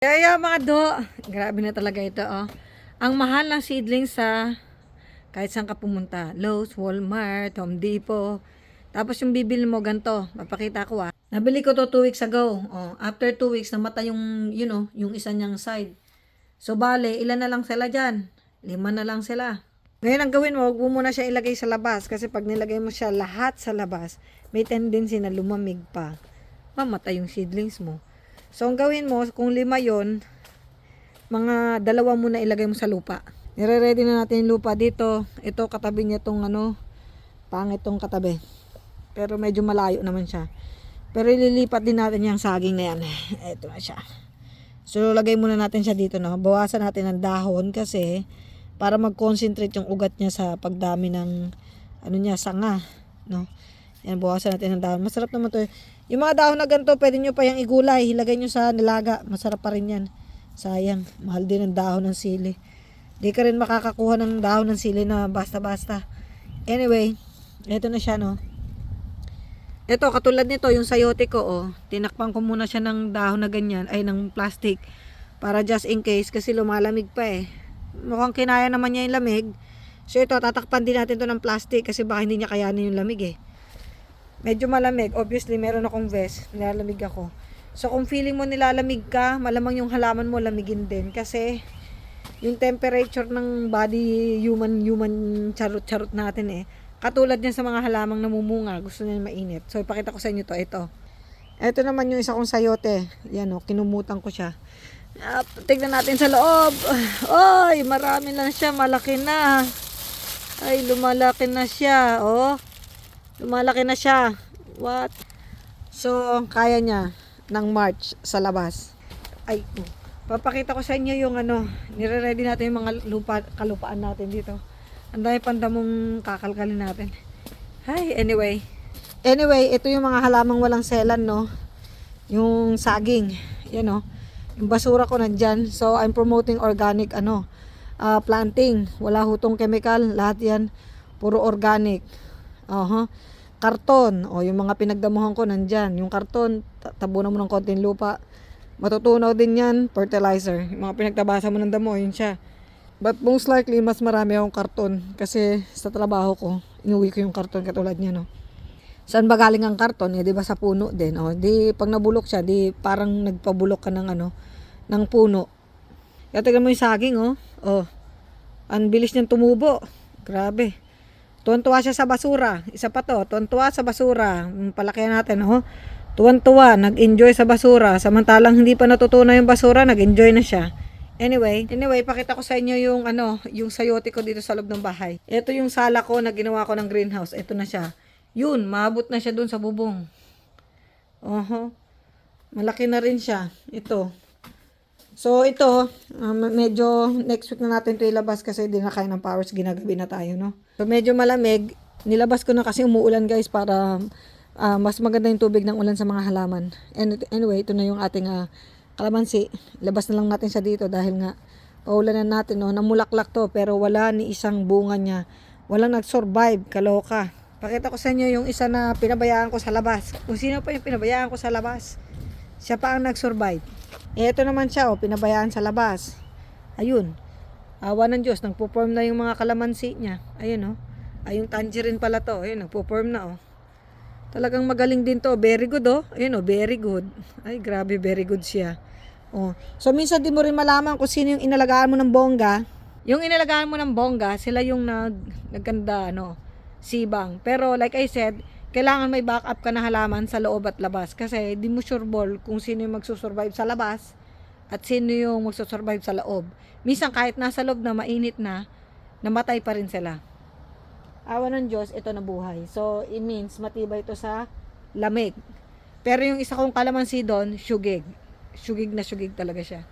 Kaya mga do, grabe na talaga ito oh. Ang mahal ng seedlings sa kahit saan ka pumunta. Lowe's, Walmart, Home Depot. Tapos yung bibili mo ganto, papakita ko ah. Nabili ko to 2 weeks ago. Oh, after 2 weeks namata yung you know, yung isa niyang side. So bale, ilan na lang sila diyan? Lima na lang sila. Ngayon ang gawin mo, huwag mo muna siya ilagay sa labas kasi pag nilagay mo siya lahat sa labas, may tendency na lumamig pa. Mamatay yung seedlings mo. So ang gawin mo, kung lima yon mga dalawa muna ilagay mo sa lupa. Nire-ready na natin yung lupa dito. Ito katabi niya tong ano, pangit tong katabi. Pero medyo malayo naman siya. Pero ililipat din natin yung saging na yan. Ito na siya. So lagay muna natin siya dito no. Bawasan natin ng dahon kasi para mag-concentrate yung ugat niya sa pagdami ng ano niya sanga, no. Yan bawasan natin ng dahon. Masarap naman to. Yung mga dahon na ganito, pwede nyo pa yung igulay, ilagay nyo sa nilaga. Masarap pa rin yan. Sayang, mahal din ang dahon ng sili. Di ka rin makakakuha ng dahon ng sili na basta-basta. Anyway, eto na siya no. Ito, katulad nito, yung sayote ko, oh. Tinakpan ko muna siya ng dahon na ganyan, ay ng plastic. Para just in case, kasi lumalamig pa eh. Mukhang kinaya naman niya yung lamig. So ito, tatakpan din natin to ng plastic kasi baka hindi niya kayanin yung lamig eh. Medyo malamig. Obviously, meron akong vest. Nilalamig ako. So kung feeling mo nilalamig ka, malamang yung halaman mo lamigin din. Kasi yung temperature ng body human human charot charot natin eh katulad niyan sa mga halamang namumunga gusto niya mainit. So ipakita ko sa inyo to. Ito. Ito naman yung isa kong sayote. Yan o kinumutan ko siya. Ah, tignan natin sa loob. Ay marami na siya. Malaki na. Ay lumalaki na siya oh lumalaki na siya what so kaya niya ng March sa labas ay oh. Papakita ko sa inyo yung ano, nire-ready natin yung mga lupa, kalupaan natin dito. Ang dami pandamong kakalkalin natin. Hi, anyway. Anyway, ito yung mga halamang walang selan, no? Yung saging, yan, no? Yung basura ko nandyan. So, I'm promoting organic, ano, ah, planting. Wala hutong chemical, lahat yan. Puro organic. Aha. Karton, o yung mga pinagdamuhan ko nandyan. Yung karton, ta- tabunan mo ng konting lupa matutunaw din yan, fertilizer. Yung mga pinagtabasa mo ng damo, yun siya. But most likely, mas marami akong karton. Kasi sa trabaho ko, inuwi ko yung karton katulad niya, no. Saan ba galing ang karton? Eh, di ba sa puno din? O, di, pag nabulok siya, di parang nagpabulok ka ng ano, ng puno. Kaya tignan mo yung saging, oh. Oh, ang bilis niyang tumubo. Grabe. Tuwan-tuwa siya sa basura. Isa pa to, tuwan-tuwa sa basura. Palakihan natin, oh. Tuwan-tuwa, nag-enjoy sa basura. Samantalang hindi pa natutunan yung basura, nag-enjoy na siya. Anyway, anyway, pakita ko sa inyo yung ano, yung sayote ko dito sa loob ng bahay. Ito yung sala ko na ginawa ko ng greenhouse. Ito na siya. Yun, maabot na siya dun sa bubong. Oho. Malaki na rin siya. Ito. So, ito, um, medyo next week na natin ito ilabas kasi di na kaya ng powers, ginagabi na tayo, no? So, medyo malamig. Nilabas ko na kasi umuulan, guys, para ah, mas maganda yung tubig ng ulan sa mga halaman. And anyway, ito na yung ating ah, kalamansi. Labas na lang natin siya dito dahil nga paulanan natin, no? Namulaklak to, pero wala ni isang bunga niya. Walang nag-survive, kaloka. Pakita ko sa inyo yung isa na pinabayaan ko sa labas. Kung sino pa yung pinabayaan ko sa labas. Siya pa ang nag-survive. Eh, ito naman siya, oh, pinabayaan sa labas. Ayun. Awa ng Diyos, nagpo-form na yung mga kalamansi niya. Ayun, oh. Ay, yung tangerine pala to. Ayun, nagpo-form na, oh. Talagang magaling din to. Very good, oh. Ayun, oh, very good. Ay, grabe, very good siya. Oh. So, minsan di mo rin malaman kung sino yung inalagaan mo ng bongga. Yung inalagaan mo ng bongga, sila yung nag, nagkanda, ano, sibang. Pero, like I said, kailangan may backup ka na halaman sa loob at labas. Kasi, di mo sure ball kung sino yung magsusurvive sa labas at sino yung magsusurvive sa loob. Minsan, kahit nasa loob na mainit na, namatay pa rin sila. Awa ng Diyos, ito na buhay. So, it means matibay ito sa lamig. Pero yung isa kong kalamansi doon, syugig. Syugig na syugig talaga siya.